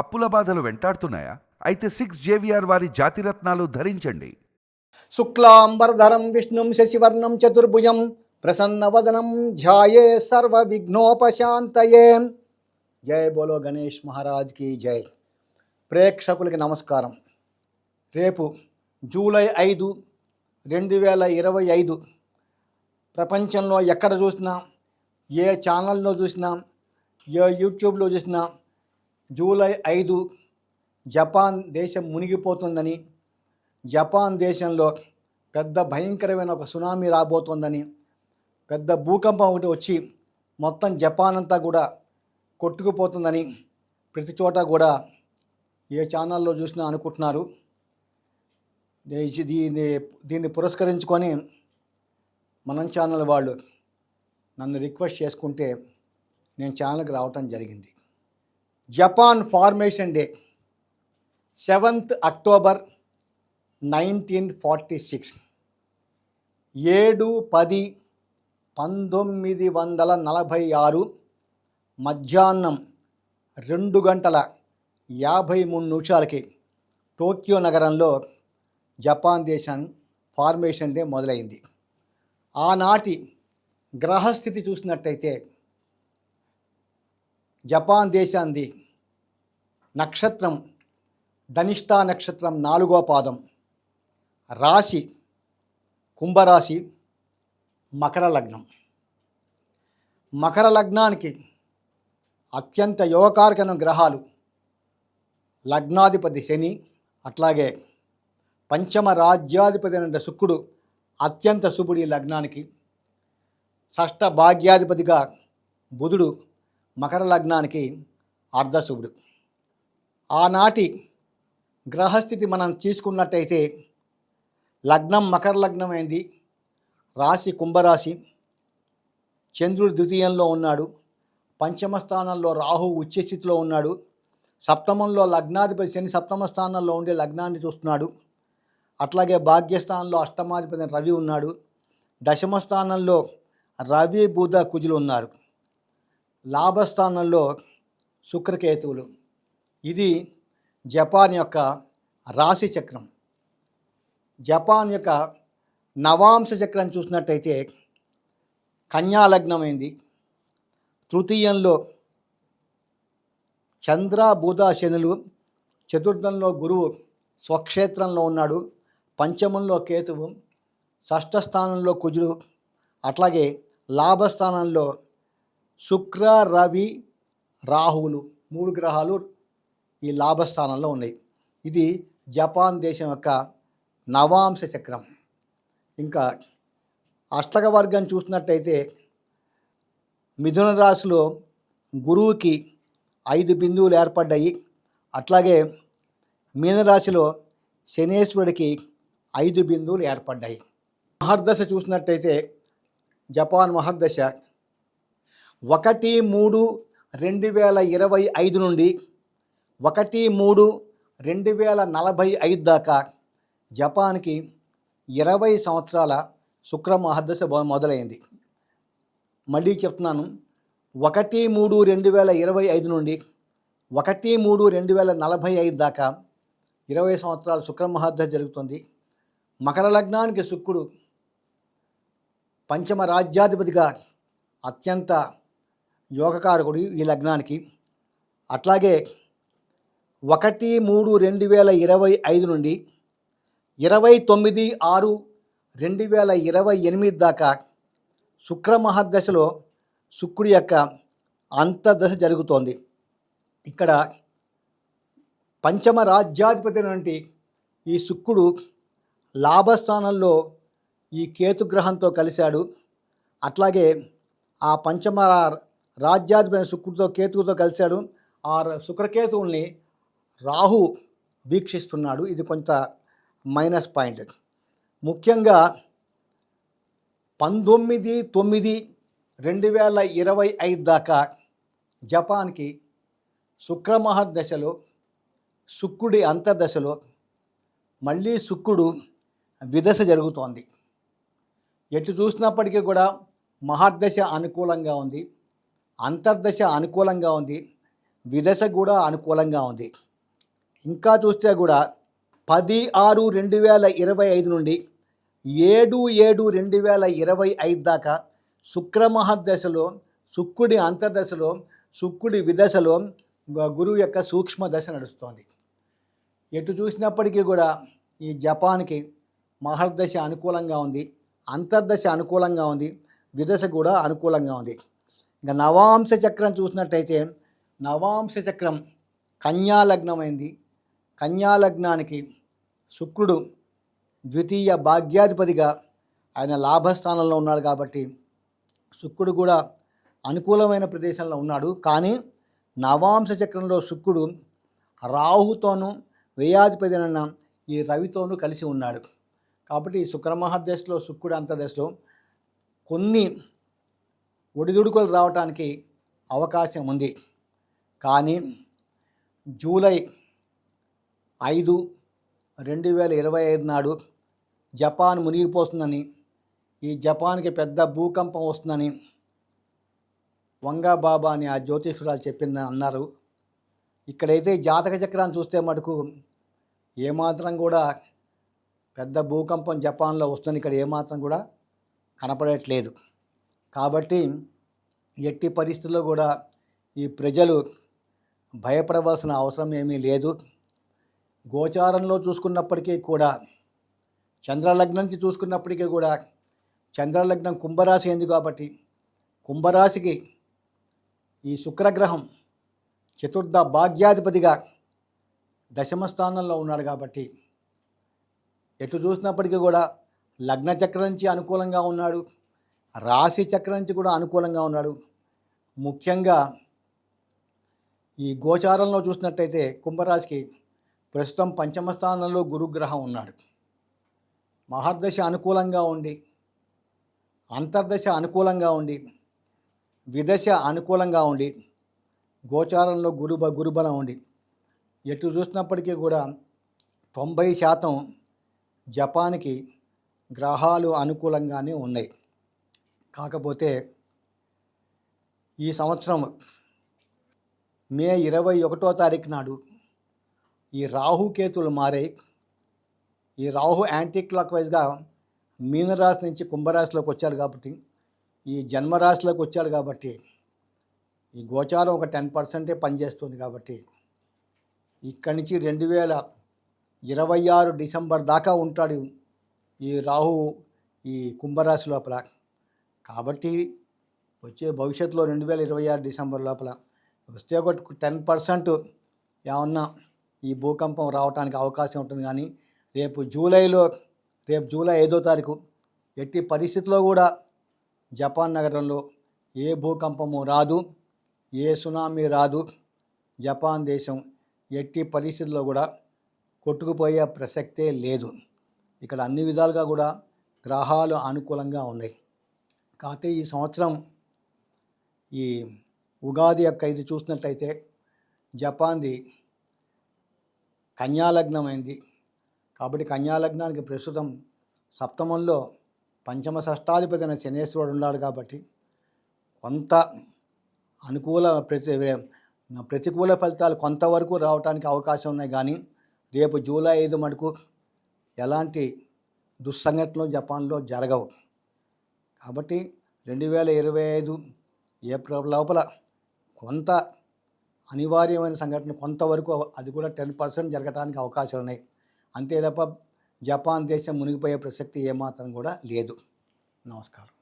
అప్పుల బాధలు వెంటాడుతున్నాయా? అయితే సిక్స్ జేవిఆర్ వారి జాతిరత్నాలు ధరించండి. శుక్లాంబరధరం విష్ణుం శశివర్ణం చతుర్భుజం ప్రసన్నవదనం ధ్యాయే సర్వ విఘ్నోపశాంతయే జయ బోలో గణేష్ మహారాజ్కి జై. ప్రేక్షకులకి నమస్కారం. రేపు జూలై ఐదు రెండు వేల ఇరవై ఐదు ప్రపంచంలో ఎక్కడ చూసినా ఏ ఛానల్లో చూసినా ఏ యూట్యూబ్లో చూసినా జూలై ఐదు జపాన్ దేశం మునిగిపోతుందని జపాన్ దేశంలో పెద్ద భయంకరమైన ఒక సునామీ రాబోతోందని పెద్ద భూకంపం ఒకటి వచ్చి మొత్తం జపాన్ అంతా కూడా కొట్టుకుపోతుందని ప్రతి చోట కూడా ఏ ఛానల్లో చూసినా అనుకుంటున్నారు. దీన్ని దీన్ని పురస్కరించుకొని మనం ఛానల్ వాళ్ళు నన్ను రిక్వెస్ట్ చేసుకుంటే నేను ఛానల్కి రావటం జరిగింది. Japan formation day seventh October nineteen forty six. ఏడు పది పంతొమ్మిది వందల నలభై ఆరు మధ్యాహ్నం రెండు గంటల యాభై మూడు నిమిషాలకి టోక్యో నగరంలో జపాన్ దేశం ఫార్మేషన్ డే మొదలైంది. ఆనాటి గ్రహస్థితి చూసినట్టయితే జపాన్ దేశాన్ని నక్షత్రం ధనిష్టా నక్షత్రం నాలుగో పాదం. రాశి కుంభరాశి మకర లగ్నం. మకర లగ్నానికి అత్యంత యోగకారకమైన గ్రహాలు లగ్నాధిపతి శని అట్లాగే పంచమ రాజ్యాధిపతి అంటే శుక్రుడు అత్యంత శుభుడు ఈ లగ్నానికి. షష్ఠ భాగ్యాధిపతిగా బుధుడు మకర లగ్నానికి అర్ధశుభుడు. ఆనాటి గ్రహస్థితి మనం తీసుకున్నట్టయితే లగ్నం మకర లగ్నమైంది. రాశి కుంభరాశి. చంద్రుడు ద్వితీయంలో ఉన్నాడు. పంచమ స్థానంలో రాహు ఉచ్చస్థితిలో ఉన్నాడు. సప్తమంలో లగ్నాధిపతి శని సప్తమ స్థానంలో ఉండే లగ్నాన్ని చూస్తున్నాడు. అట్లాగే భాగ్యస్థానంలో అష్టమాధిపతి రవి ఉన్నాడు. దశమ స్థానంలో రవి బుధ కుజులు ఉన్నారు. లాభస్థానంలో శుక్రకేతువులు. ఇది జపాన్ యొక్క రాశి చక్రం. జపాన్ యొక్క నవాంశ చక్రం చూసినట్టయితే కన్యాలగ్నమైంది తృతీయంలో చంద్ర బుధ శనులు చతుర్థంలో గురువు స్వక్షేత్రంలో ఉన్నాడు. పంచమంలో కేతువు షష్ఠ స్థానంలో కుజుడు అట్లాగే లాభస్థానంలో శుక్ర రవి రాహువులు. మూడు గ్రహాలు ఈ లాభస్థానంలో ఉన్నాయి. ఇది జపాన్ దేశం యొక్క నవాంశ చక్రం. ఇంకా అష్టక వర్గం చూసినట్టయితే మిథున రాశిలో గురువుకి ఐదు బిందువులు ఏర్పడ్డాయి. అట్లాగే మీనరాశిలో శనేశ్వరుడికి ఐదు బిందువులు ఏర్పడ్డాయి. మహర్దశ చూసినట్టయితే జపాన్ మహర్దశ. ఒకటి మూడు రెండు వేల ఇరవై ఐదు నుండి ఒకటి మూడు రెండు వేల నలభై ఐదు దాకా జపాన్కి ఇరవై సంవత్సరాల శుక్ర మహర్దశ మొదలైంది. మళ్ళీ చెప్తున్నాను. ఒకటి మూడు రెండు వేల ఇరవై ఐదు నుండి ఒకటి మూడు రెండు వేల నలభై ఐదు దాకా ఇరవై సంవత్సరాల శుక్ర మహర్దశ జరుగుతుంది. మకర లగ్నానికి శుక్రుడు పంచమ రాజ్యాధిపతిగా అత్యంత యోగకారకుడు ఈ లగ్నానికి. అట్లాగే ఒకటి మూడు రెండు వేల ఇరవై ఐదు నుండి ఇరవై తొమ్మిది ఆరు రెండు వేల ఇరవై ఎనిమిది దాకా శుక్ర మహర్దశలో శుక్రుడి యొక్క అంతర్దశ జరుగుతోంది. ఇక్కడ పంచమ రాజ్యాధిపతి వంటి ఈ శుక్రుడు లాభస్థానంలో ఈ కేతుగ్రహంతో కలిశాడు. అట్లాగే ఆ పంచమ రాజ్యాధిపతి శుక్రుడితో కేతువుతో కలిశాడు. ఆ శుక్రకేతువుల్ని రాహు వీక్షిస్తున్నాడు. ఇది కొంత మైనస్ పాయింట్. ముఖ్యంగా పంతొమ్మిది తొమ్మిది రెండు వేల ఇరవై ఐదు దాకా జపాన్కి శుక్రమహర్దశలో శుక్రుడి అంతర్దశలో మళ్ళీ శుక్రుడు విదశ జరుగుతోంది. ఎటు చూసినప్పటికీ కూడా మహర్దశ అనుకూలంగా ఉంది. అంతర్దశ అనుకూలంగా ఉంది. విదశ కూడా అనుకూలంగా ఉంది. ఇంకా చూస్తే కూడా పది ఆరు రెండు వేల ఇరవై ఐదు నుండి ఏడు ఏడు రెండు వేల ఇరవై ఐదు దాకా శుక్రమహర్దశలో శుక్రుడి అంతర్దశలో శుక్రుడి విదశలో గురువు యొక్క సూక్ష్మ దశ నడుస్తోంది. ఎటు చూసినప్పటికీ కూడా ఈ జపాన్కి మహర్దశ అనుకూలంగా ఉంది అంతర్దశ అనుకూలంగా ఉంది విదశ కూడా అనుకూలంగా ఉంది. ఇంకా నవాంశ చక్రం చూసినట్టయితే నవాంశ చక్రం కన్యా కన్యాలగ్నానికి శుక్రుడు ద్వితీయ భాగ్యాధిపతిగా ఆయన లాభస్థానంలో ఉన్నాడు కాబట్టి శుక్రుడు కూడా అనుకూలమైన ప్రదేశంలో ఉన్నాడు. కానీ నవాంశ చక్రంలో శుక్రుడు రాహుతోనూ వ్యయాధిపతి అన్న ఈ రవితోనూ కలిసి ఉన్నాడు. కాబట్టి ఈ శుక్రమహాదశలో శుక్రుడు అంతర్దశలో కొన్ని ఒడిదుడుకులు రావటానికి అవకాశం ఉంది. కానీ జూలై ఐదు రెండు వేల ఇరవై ఐదు నాడు జపాన్ మునిగిపోతుందని ఈ జపాన్కి పెద్ద భూకంపం వస్తుందని వంగా బాబా అని ఆ జ్యోతిష్కురాలు చెప్పిందని అన్నారు. ఇక్కడైతే జాతక చక్రాన్ని చూస్తే మటుకు ఏమాత్రం కూడా పెద్ద భూకంపం జపాన్లో వస్తుంది ఇక్కడ ఏమాత్రం కూడా కనపడట్లేదు. కాబట్టి ఎట్టి పరిస్థితుల్లో కూడా ఈ ప్రజలు భయపడవలసిన అవసరం ఏమీ లేదు. గోచారంలో చూసుకున్నప్పటికీ కూడా చంద్రలగ్నం నుంచి చూసుకున్నప్పటికీ కూడా చంద్రలగ్నం కుంభరాశి అయింది కాబట్టి కుంభరాశికి ఈ శుక్రగ్రహం చతుర్థ భాగ్యాధిపతిగా దశమ స్థానంలో ఉన్నాడు కాబట్టి ఎటు చూసినప్పటికీ కూడా లగ్న చక్రం నుంచి అనుకూలంగా ఉన్నాడు రాశి చక్రం నుంచి కూడా అనుకూలంగా ఉన్నాడు. ముఖ్యంగా ఈ గోచారంలో చూసినట్టయితే కుంభరాశికి ప్రస్తుతం పంచమ స్థానంలో గురుగ్రహం ఉన్నాడు. మహర్దశ అనుకూలంగా ఉండి అంతర్దశ అనుకూలంగా ఉండి విదశ అనుకూలంగా ఉండి గోచారంలో గురుబ గురుబలం ఉండి ఎటు చూసినప్పటికీ కూడా తొంభై శాతం జపాన్కి గ్రహాలు అనుకూలంగానే ఉన్నాయి. కాకపోతే ఈ సంవత్సరం మే ఇరవై ఒకటో తారీఖు నాడు ఈ రాహుకేతులు మారే ఈ రాహు యాంటీ క్లాక్ వైజ్గా మీనరాశి నుంచి కుంభరాశిలోకి వచ్చాడు కాబట్టి ఈ జన్మరాశిలోకి వచ్చాడు కాబట్టి ఈ గోచారం ఒక టెన్ పర్సెంటే పనిచేస్తుంది కాబట్టి ఇక్కడి నుంచి రెండు వేల ఇరవై ఆరు డిసెంబర్ దాకా ఉంటాడు ఈ రాహు ఈ కుంభరాశి లోపల. కాబట్టి వచ్చే భవిష్యత్తులో రెండు వేల ఇరవై ఆరు డిసెంబర్ లోపల వస్తే ఒక టెన్ పర్సెంట్ ఏమన్నా ఈ భూకంపం రావడానికి అవకాశం ఉంటుంది కానీ రేపు జూలైలో రేపు జూలై ఐదో తారీఖు ఎట్టి పరిస్థితిలో కూడా జపాన్ నగరంలో ఏ భూకంపము రాదు ఏ సునామీ రాదు. జపాన్ దేశం ఎట్టి పరిస్థితుల్లో కూడా కొట్టుకుపోయే ప్రసక్తే లేదు. ఇక్కడ అన్ని విధాలుగా కూడా గ్రహాలు అనుకూలంగా ఉన్నాయి. కాకపోతే ఈ సంవత్సరం ఈ ఉగాది యొక్క ఇది చూసినట్లయితే జపాన్ది కన్యాలగ్నమైంది. కాబట్టి కన్యాలగ్నానికి ప్రస్తుతం సప్తమంలో పంచమ షష్టాధిపతి అయిన శనేశ్వరుడు ఉన్నాడు కాబట్టి కొంత అనుకూల ప్రతి ప్రతికూల ఫలితాలు కొంతవరకు రావడానికి అవకాశం ఉన్నాయి. కానీ రేపు జూలై ఐదు మటుకు ఎలాంటి దుస్సంఘటనలు జపాన్లో జరగవు. కాబట్టి రెండు వేల ఇరవై ఐదు ఏప్రిల్ లోపల కొంత అనివార్యమైన సంఘటన కొంతవరకు అది కూడా టెన్ పర్సెంట్ జరగడానికి అవకాశాలు ఉన్నాయి. అంతే తప్ప జపాన్ దేశం మునిగిపోయే ప్రసక్తి ఏమాత్రం కూడా లేదు. నమస్కారం.